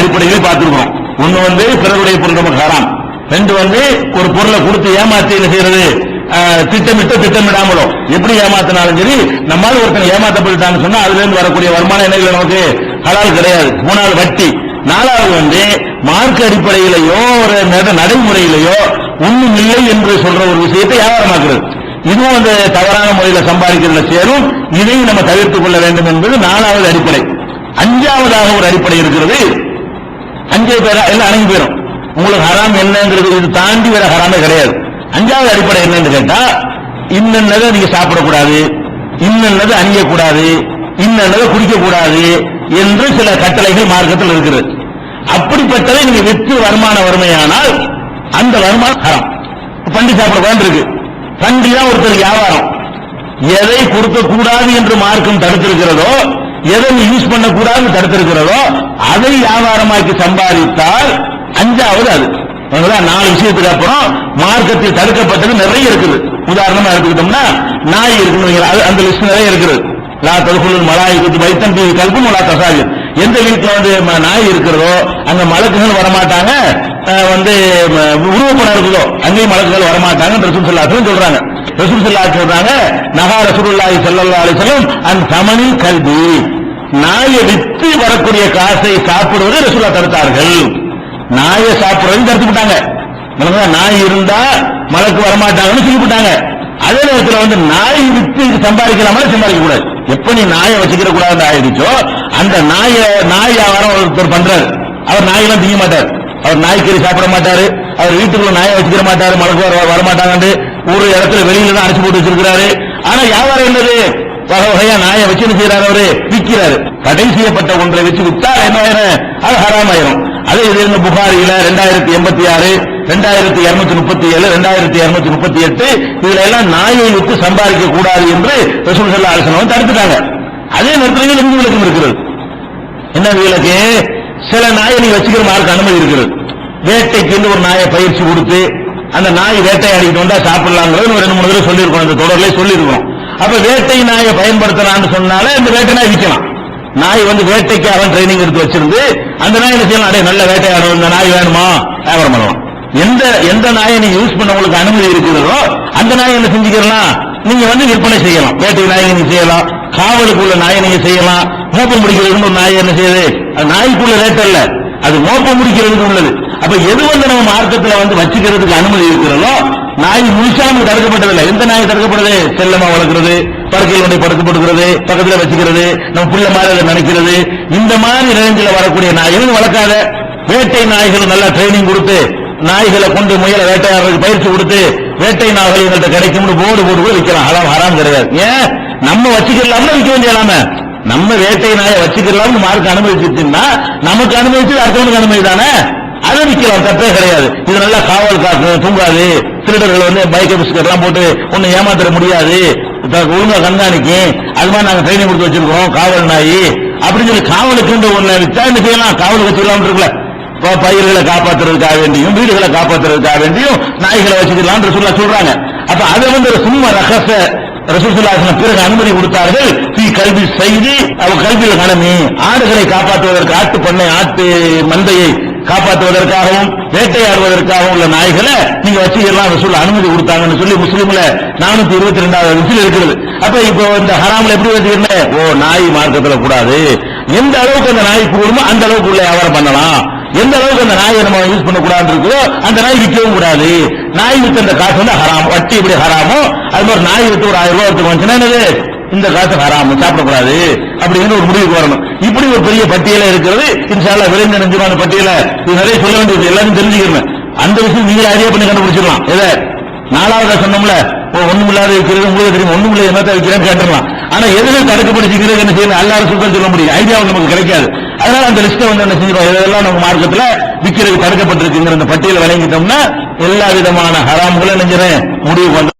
அடிப்படையிலே பார்த்திருக்கிறோம் ஒண்ணு வந்து பிறருடைய பொருள் நமக்கு ஹராம். ரெண்டு வந்து ஒரு பொருளை கொடுத்து ஏமாத்தி என்ன செய்யறது? திட்டமிட்டு திட்டமிடாமலோ. எப்படி ஏமாத்தினாலும் சரி நம்மால் ஒருத்தன் ஏமாத்தப்பட்டுட்டான்னு சொன்னா அதுல இருந்து வரக்கூடிய வருமானம் என்ன நமக்கு ஹலால் கிடையாது. மூணாவது வட்டி. நாலாவது வந்து மார்க் அடிப்படையிலேயோ ஒரு நட- நடைமுறையிலேயோ ஒண்ணும் இல்லை என்று சொல்ற ஒரு விஷயத்தை வியாபாரமாக்குறது. இதுவும் அந்த தவறான முறையில் சம்பாதிக்கிறதுல சேரும். இதையும் நம்ம தவிர்த்துக் கொள்ள வேண்டும் என்பது நாலாவது அடிப்படை. அஞ்சாவதாக ஒரு அடிப்படை இருக்கிறது. அஞ்சு பேரா எல்லாம் அணங்கி போயிடும் உங்களுக்கு ஹராம் என்னங்கிறது இது தாண்டி வேற ஹராமே கிடையாது. அஞ்சாவது அடிப்படை என்னன்னு கேட்டா இன்னதை நீங்க சாப்பிடக்கூடாது இன்னது அணியக்கூடாது இன்னதை குடிக்கக்கூடாது என்று சில கட்டளைகள் மார்க்கத்தில் இருக்கிறது அப்படிப்பட்டதை நீங்க விற்று வருமானம் வறுமையானால் அந்த வருமானம் ஹராம். பண்டி சாப்பிடக்கூடாது இருக்கு பண்டி தான் ஒருத்தர் வியாபாரம். எதை கொடுக்க கூடாது என்று மார்க்கம் தடுத்திருக்கிறதோ எதை யூஸ் பண்ணக்கூடாதுன்னு தடுத்திருக்கிறதோ அதை வியாபாரமாக்கி சம்பாதித்தால் அஞ்சாவது அது. நாலு விஷயத்துக்கு அப்புறம் மார்க்கத்தில் தடுக்கப்பட்டது நிறைய இருக்குது. உதாரணமா எடுத்துக்கிட்டோம்னா நாய் இருக்குன்னு அது அந்த லிஸ்ட் நிறைய இருக்குது. லா தடுக்குள் குத்து வைத்தன் பி கல்பும் லா தசாவி எந்த வீட்டில் வந்து நாய் இருக்கிறதோ அங்க மலக்குகள் வரமாட்டாங்க. வந்து உருவப்படம் இருக்குதோ அங்கேயும் மலக்குகள் வரமாட்டாங்க சொல்றாங்க. ரசூல் சொல்லா சொல்றாங்க நகா ரசூலுல்லாஹி ஸல்லல்லாஹு அலைஹி வஸல்லம் அன் தமனில் கல்வி நாயை வித்து வரக்கூடிய காசை சாப்பிடுவதை ரசூலா தடுத்தார்கள். நாயை சாப்பிடுறதுன்னு தடுத்து விட்டாங்க நாய் இருந்தா மலைக்கு வரமாட்டாங்கன்னு சொல்லிவிட்டாங்க. அதே நேரத்தில் வந்து நாய் வித்து சம்பாதிக்கலாமா சம்பாதிக்க கூடாது. எப்ப நீ நாயை வச்சுக்கிற கூடாது ஆயிடுச்சோ அந்த நாயை நாய் வியாபாரம் ஒருத்தர் பண்றாரு. அவர் நாயெல்லாம் திங்க மாட்டார். அவர் நாய்க்கறி சாப்பிட மாட்டாரு. அவர் வீட்டுக்குள்ள நாயை வச்சுக்கிற மாட்டாரு. மலைக்கு வர வர மாட்டாங்கன்னு ஒரு இடத்துல வெளியில தான் அடைச்சு போட்டு வச்சிருக்கிறாரு. ஆனா வியாபாரம் என்னது? வகை வகையா நாயை வச்சு என்ன செய்யறாரு அவரு? விற்கிறாரு. தடை செய்யப்பட்ட ஒன்றை வச்சு வித்தா என்ன ஆயிரும்? அது ஹராமாயிரும். அதே இது இந்த புகாரில ரெண்டாயிரத்தி எண்பத்தி ஆறு ரெண்டாயிரத்தி இருநூத்தி முப்பத்தி ஏழு ரெண்டாயிரத்தி இருநூத்தி முப்பத்தி எட்டு இதுல எல்லாம் நாயை விட்டு சம்பாதிக்க கூடாது என்று ரசூல் சல்லா அலிஸ்லாம் தடுத்துட்டாங்க. அதே நேரத்தில் இங்கு விளக்கம் இருக்கிறது. என்ன விலக்கு சில நாயை நீ வச்சுக்கிற மார்க்கு அனுமதி இருக்கிறது. வேட்டைக்கு ஒரு நாயை பயிற்சி கொடுத்து அந்த நாய் வேட்டையாடிக்கிட்டு வந்தா சாப்பிடலாங்கிறது ஒரு ரெண்டு மூணு தடவை சொல்லியிருக்கோம் அந்த தொடர்ல சொல்லியிருக்கோம் அப்ப வேட்டை நாயை பயன்படுத்தலாம்னு சொன்னாலே இந்த வேட்டை நாய் விற்கலாம். நாய் வந்து வேட்டைக்கு அவன் ட்ரைனிங் எடுத்து வச்சிருந்து அந்த நாய் என்ன செய்யலாம்? அடே நல்ல வேட்டையாடும் இந்த நாய் வேணுமா? வியாபாரம் பண்ணலாம். எந்த எந்த நாயை நீங்க யூஸ் பண்ண உங்களுக்கு அனுமதி இருக்கிறதோ அந்த நாயை என்ன செஞ்சுக்கலாம் நீங்க வந்து விற்பனை செய்யலாம். வேட்டை நாயை நீங்க செய்யலாம். காவலுக்குள்ள நாயை நீங்க செய்யலாம். மோப்பம் முடிக்கிறதுக்கு ஒரு நாயை என்ன செய்யுது? அது நாய்க்குள்ள ரேட் அல்ல. அது மோப்பம் பிடிக்கிறதுக்கு உள்ளது. அப்ப எது வந்து நம்ம மார்க்கத்துல வந்து வச்சுக்கிறதுக்கு அனுமதி இருக்கிறதோ நாய் முழுசாம தடுக்கப்பட்டதில்லை. எந்த நாய் தடுக்கப்படுது செல்லமா வளர்க்கிறது படுக்கையில் கொண்டு படுக்கப்படுகிறது பக்கத்தில் பக்கத்துல வச்சுக்கிறது நம்ம புள்ள மாதிரி அதை நினைக்கிறது. இந்த மாதிரி ரேஞ்சில் வரக்கூடிய நாய்கள் வளர்க்காத. வேட்டை நாய்கள் நல்லா ட்ரைனிங் கொடுத்து நாய்களை கொண்டு முயல வேட்டையாடுறதுக்கு பயிற்சி கொடுத்து வேட்டை நாய்கள் எங்கள்கிட்ட கிடைக்கும்னு போர்டு போட்டு கூட விற்கலாம் ஹராம் ஹராம் கிடையாது. ஏன்? நம்ம வச்சுக்கலாம்னு விற்க வேண்டியலாம நம்ம வேட்டை நாயை வச்சுக்கலாம்னு மார்க் அனுமதிச்சுன்னா நமக்கு அனுமதிச்சு அடுத்தவனுக்கு அனுமதி தானே அதை தப்பே கிடையாது. இது நல்லா காவல் காக்கும் தூங்காது. திருடர்கள் வந்து பைக் பிஸ்கட்லாம் எல்லாம் போட்டு ஒன்னும் ஏமாத்திர முடியாது. ஒழுங்கா கண்காணிக்கும் அது மாதிரி நாங்க ட்ரைனிங் கொடுத்து வச்சிருக்கோம் காவல் நாய். அப்படின்னு சொல்லி காவலுக்குன்ற ஒண்ணு வித்தா என்ன செய்யலாம் காவல் வச்சுக்கலாம் இருக்குல்ல இப்போ பயிர்களை காப்பாற்றுறதுக்காக வேண்டியும் வீடுகளை காப்பாற்றுறதுக்காக வேண்டியும் நாய்களை வச்சுக்கலாம் சொல்ல சொல்றாங்க. அப்ப அதை வந்து ஒரு சும்மா ரகச ரசூசுல்லாசன பிறகு அனுமதி கொடுத்தார்கள். தீ கல்வி செய்து அவ கல்வியில் கடமை ஆடுகளை காப்பாற்றுவதற்கு ஆட்டு பண்ணை ஆட்டு மந்தையை காப்பாற்றுவதற்காகவும் வேட்டையாடுவதற்காகவும் உள்ள நாய்களை நீங்க வச்சுக்கலாம் ரசூல் அனுமதி கொடுத்தாங்கன்னு சொல்லி முஸ்லீம்ல நானூத்தி இருபத்தி ரெண்டாவது விசில் இருக்கிறது அப்ப இப்போ இந்த ஹராமில் எப்படி வச்சுக்கிறேன் ஓ நாய் மார்க்கத்தில் கூடாது. எந்த அளவுக்கு அந்த நாய் கூடுமோ அந்த அளவுக்கு உள்ள வியாபாரம் பண்ணலாம். எந்த அளவுக்கு அந்த நாயை நம்ம யூஸ் பண்ணக்கூடாது இருக்குதோ அந்த நாய் விற்கவும் கூடாது. நாய் வித்து அந்த காசு வந்து ஹராம். வட்டி இப்படி ஹராமோ அது மாதிரி நாய் வித்து ஒரு ஆயிரம் ரூபாய் எடுத்து வந்துச்சுன்னா என்னது? இந்த காசு ஹராம் சாப்பிடக்கூடாது. அப்படிங்கிற ஒரு முடிவுக்கு வரணும். இப்படி ஒரு பெரிய பட்டியல இருக்கிறது இன்ஷால்லா விரைந்து நெஞ்சமான பட்டியல இது நிறைய சொல்ல வேண்டியது எல்லாரும் தெரிஞ்சுக்கணும். அந்த விஷயம் நீங்க அறிய பண்ணி கண்டுபிடிச்சிடலாம். எதை? நாலாவதா சொன்னோம்ல ஓ ஒண்ணும் இல்லாத இருக்கிறது உங்களுக்கு தெரியும்? ஒண்ணும் இல்லை என்னத்த வைக்கிறேன்னு கேட்டுடலாம். ஆனா எதுல தடுக்கப்படுத்திக்கிறது என்ன செய்யணும்? எல்லாரும் சுத்தம் சொல்ல முடியும். ஐடியா நமக்கு கிடைக்காது. அதனால அந்த லிஸ்ட்டை வந்து என்ன செஞ்சிடும் இதெல்லாம் நம்ம மார்க்கத்துல விற்கிறது தடுக்கப்பட்டிருக்குங்கிற அந்த பட்டியலை வழங்கிட்டோம்னா எல்லா விதமான ஹராம்களும் நினைஞ்சிடும் முடிவு பண்ற